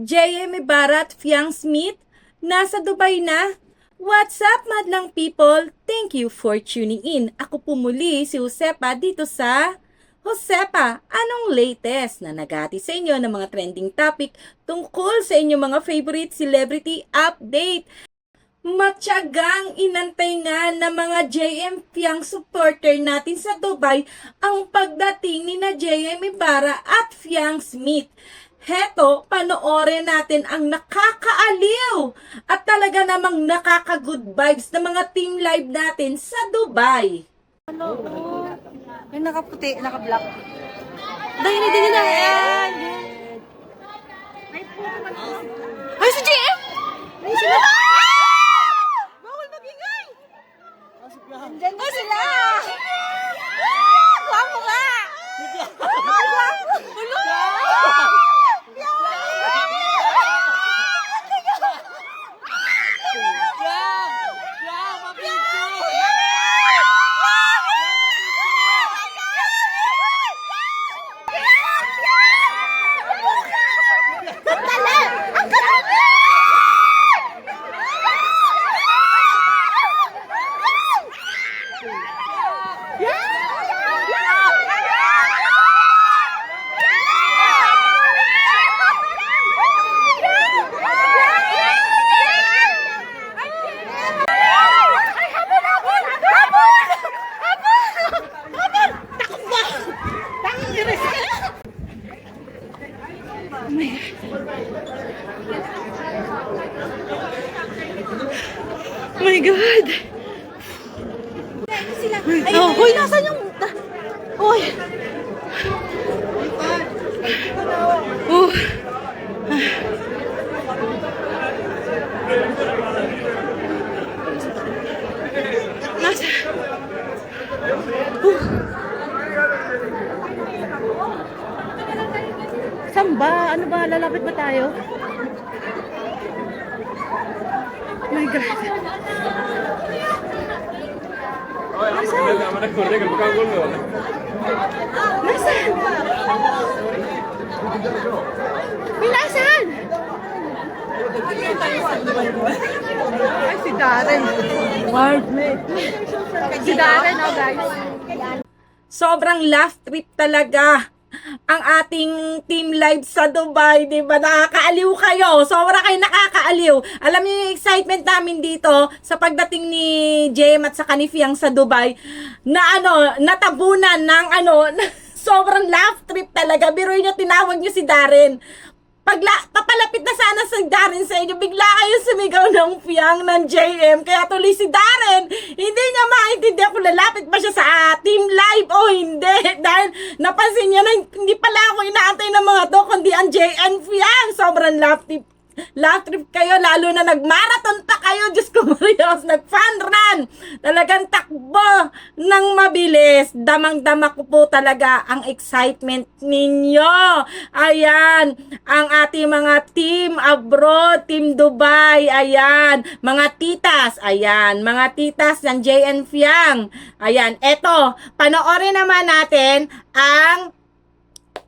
JM Ibarra at Fiang Smith, nasa Dubai na. What's up, madlang people? Thank you for tuning in. Ako po muli si Josepa dito sa Josepa, anong latest na nagati sa inyo ng mga trending topic tungkol sa inyong mga favorite celebrity update? Matyagang inantay nga ng mga JM Fiang supporter natin sa Dubai ang pagdating ni na JM Ibarra at Fiang Smith. Heto, panoorin natin ang nakakaaliw at talaga namang nakaka-good vibes ng mga team live natin sa Dubai. Ano? Oh. Yung nakaputi, naka-black. Dahil hindi nila. Ayan. Ay, si JM! Ay, sila. Bawal magingay! Andyan na sila! Ah! Guwapo nga! Oh my God! Oh, hoy, nasan yung... Hoy! Oh. Nasa... Saan ba? Ano ba? Lalapit ba tayo? Oh my God. Gol. Nasaan? Pinasan? Ay, si Darren. Si Darren, oh guys. Sobrang laugh trip talaga ang ating team live sa Dubai, 'di ba? Nakakaaliw kayo. Sobra kayo nakakaaliw. Alam niyo yung excitement namin dito sa pagdating ni Jem at sa Kanifiang sa Dubai na ano, natabunan ng ano, sobrang laugh trip talaga. Biro niyo tinawag niyo si Darren. Pagla, papalapit na sana si Darren sa inyo, bigla kayo sumigaw ng fiyang ng JM. Kaya tuloy si Darren, hindi niya maintindihan kung lalapit ba siya sa ah, team live o hindi. Dahil napansin niya na hindi pala ako inaantay ng mga to, kundi ang JM fiyang. Sobrang laugh trip. Laugh trip kayo, lalo na nag-marathon pa kayo, Diyos ko Marios, nag-fun run. Talagang takbo ng mabilis. Damang-dama ko po talaga ang excitement ninyo. Ayan, ang ating mga team abroad, team Dubai, ayan, mga titas, ayan, mga titas ng JN Fiang. Ayan, eto, panoorin naman natin ang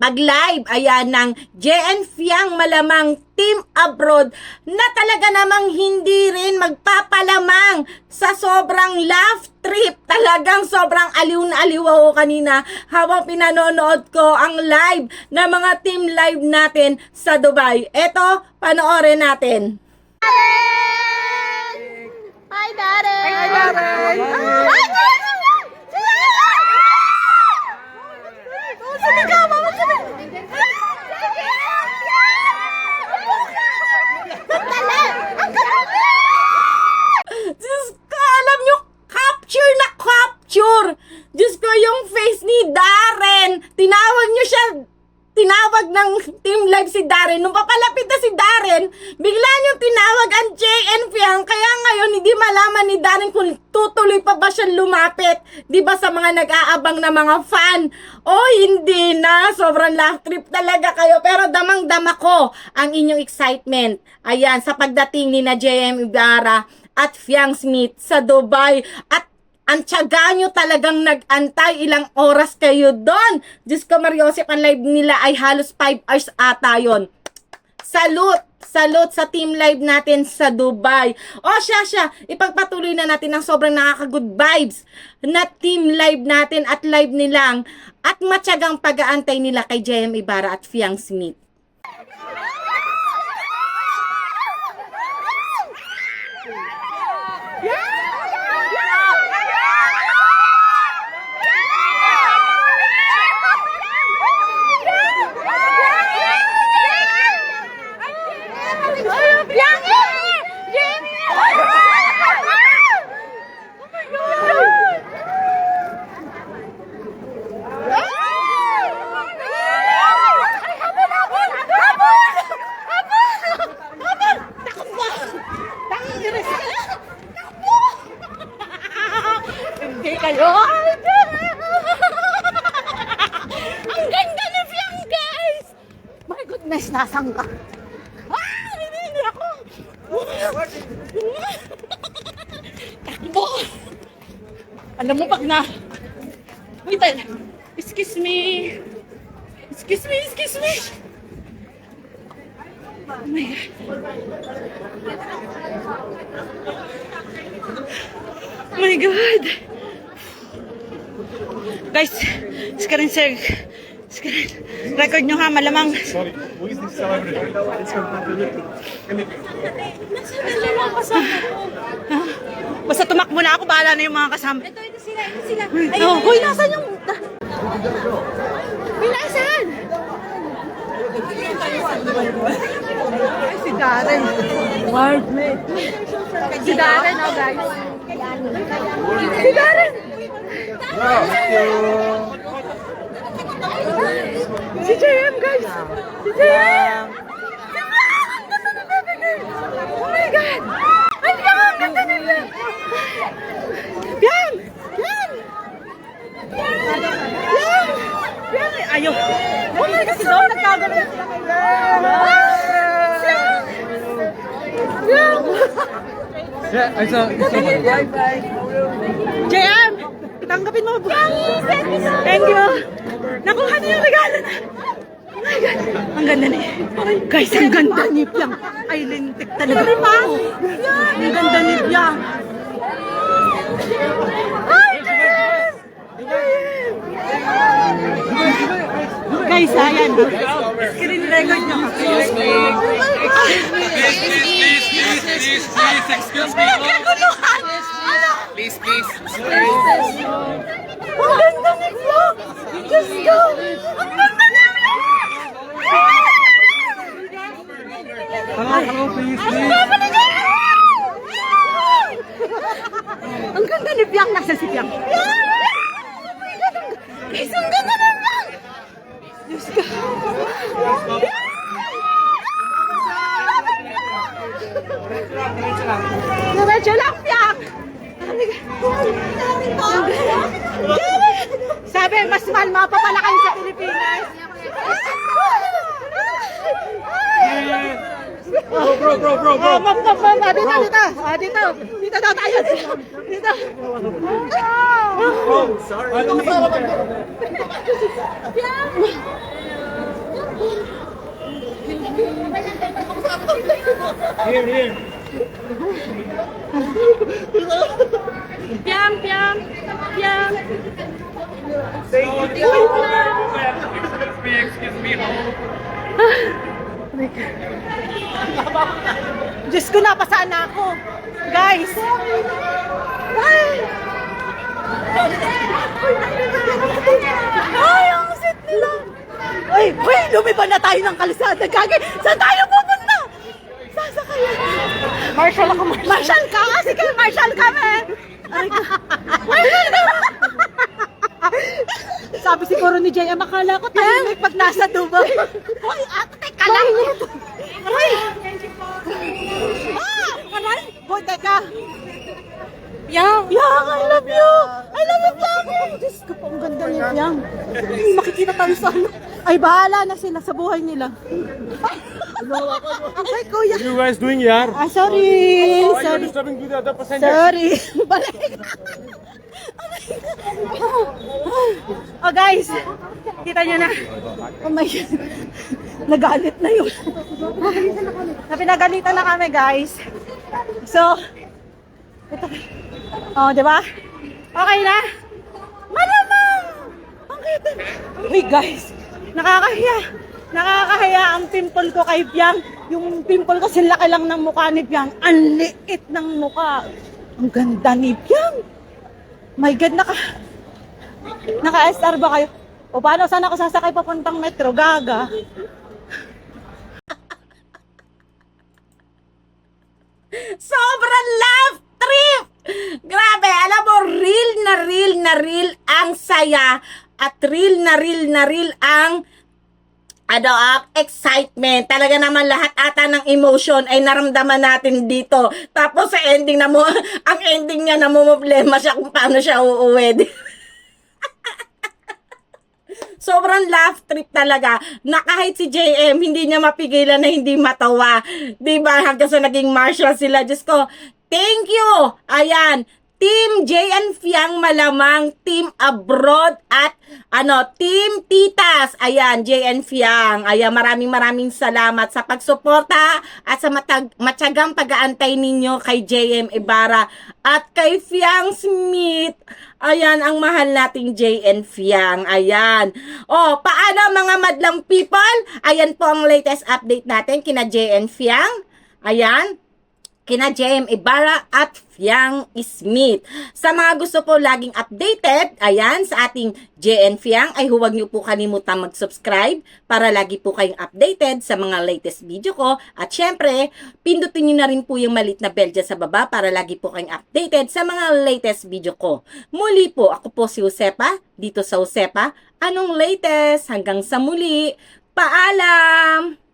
pag-live, ayan, ng JN Fiang Malamang Team Abroad na talaga namang hindi rin magpapalamang sa sobrang laugh trip. Talagang sobrang aliw na aliw ako kanina habang pinanonood ko ang live na mga team live natin sa Dubai. Eto, panoorin natin. Hi, Darren! Hi, Darren! Hi, Sumigaw! Mama, sumigaw! Sandali! Ang Diyos ko, alam nyo, capture na capture. Diyos ko, yung face ni Darren. Tinawag nyo siya, tinawag ng team live si Darren. Nung papalapit na si Darren, bigla nyo tinawag ang JN Fiang. Kaya ngayon, hindi malaman ni Darren kung tutuloy pa ba siya lumapit. Di ba sa nag-aabang na mga fan? O hindi na, sobrang laugh trip talaga kayo. Pero damang-dama ko ang inyong excitement. Ayan, sa pagdating ni na JM Ibarra at Fiang Smith sa Dubai. At ang tiyaga nyo talagang nag-antay. Ilang oras kayo doon. Diyos ko, Mariosip, ang live nila ay halos 5 hours ata yon. Salute! Salute sa team live natin sa Dubai. O siya siya, ipagpatuloy na natin ang sobrang nakaka-good vibes na team live natin at live nilang at matyagang pag-aantay nila kay JM Ibarra at Fiang Smith. Hindi kayo! Ang ganda ni Fiang, guys! My goodness, nasan ka? Ah! Hindi, hindi ako! Takbo! Alam mo, pag na... Wait, excuse me. Excuse me, excuse me. Oh my God. Oh my God. Guys, screen sir. Screen. Record nyo ha, malamang. Sorry, who is this celebrity? It's from Basta tumakbo na ako, bahala na yung mga kasama. Ito, ito sila, ito sila. Ay, oh, Hoy, nasan yung... Hoy, nasan? Si Darren. Ward, Si Darren, oh, guys. Si Darren. Si JM, guys. Si JM. Oh my God! Ay, ang ganda nila! Yan! Yan! Yan! Yan! Ayaw! Oh my God! Sino nagkagano? Yan! Yan! Yeah, I saw. JM! Tanggapin mo! Thank you! Nakuha niyo yung regalo na! Oh my God! Ang ganda ni... Guys, ang ganda ni Piang! Ay, lintik talaga. Sorry, pa! Ang ganda ni Piang! Ay, JM! Guys, ayan. Screen record nyo. Please, please, please, please, please, excuse me. Nagkaguluhan! Please, please. Ang ganda ni Piang! Diyos ko! Ang ganda ni Hello, hello, please, please. Ang ganda ni Piang! Nasaan si Piang? Guys, ang ganda ni Piang! Diyos ko! Diretso lang, Piang! Sabi, mas mahal mapapala kayo sa Pilipinas. Bro, bro, bro, bro, bro. Oh, ma'am, ma'am, ma'am. Ah, dito, dito. Ah, dito. Dito daw tayo. Dito. Oh, sorry. Don't know. Here, here. Piam, piam, piam. Excuse me, excuse me. Diyos ko, napasaan na ako. Guys. Ay! Ay, ang sit nila. Ay, uy, lumiban na tayo ng kalisada. Gagi, saan tayo pupunta? Marshall ako, Marshall. Marshall ka? Ah, Sige, Marshall kami. Marshall ka. Sabi siguro ni Jay, akala ko tahimik pag nasa Dubai. Hoy, ate, teka lang. Aray! Ah! Aray! Hoy, teka. Yang! Yang, I love you! I love you, Yang! Diyos ko po, ang ganda ni Yang. Makikita tayo sa ano. Ay, bahala na sila sa buhay nila. Ay, kuya. What are you guys doing here? Ah, sorry. Why are you Sorry. disturbing the other passengers? Sorry. Balik. oh guys, kita nyo na. Oh my God. Nagalit na yun. na pinagalitan na kami, guys. So, ito. Oh, di ba? Okay na? Malamang! Ang kita. Uy, guys. Nakakahiya. Nakakahiya ang pimple ko kay Piang. Yung pimple ko laki lang ng mukha ni Piang. Ang liit ng mukha. Ang ganda ni Piang. My God, naka... Naka-SR ba kayo? O paano saan ako sasakay papuntang metro? Gaga. Sobrang love trip! Grabe, alam mo, real na real na real ang saya at real na real na real ang ano, ah, excitement. Talaga naman lahat ata ng emotion ay naramdaman natin dito. Tapos sa ending na mo, ang ending niya na problema siya kung paano siya uuwi. Sobrang laugh trip talaga na kahit si JM hindi niya mapigilan na hindi matawa. 'Di ba? Hanggang sa naging marshal sila. Diyos ko, thank you! Ayan, Team JN Fiang malamang, Team Abroad at ano, Team Titas. Ayan, JN Fiang. Ayan, maraming maraming salamat sa pagsuporta at sa matag matyagang pag-aantay ninyo kay JM Ibarra at kay Fiang Smith. Ayan, ang mahal nating JN Fiang. Ayan. Oh, paano mga madlang people? Ayan po ang latest update natin kina JN Fiang. Ayan kina JM Ibarra at Fiang Smith. Sa mga gusto po laging updated, ayan, sa ating JN Fiang, ay huwag niyo po kalimutang mag-subscribe para lagi po kayong updated sa mga latest video ko. At syempre, pindutin niyo na rin po yung malit na bell sa baba para lagi po kayong updated sa mga latest video ko. Muli po, ako po si Josepa, dito sa Josepa. Anong latest? Hanggang sa muli. Paalam!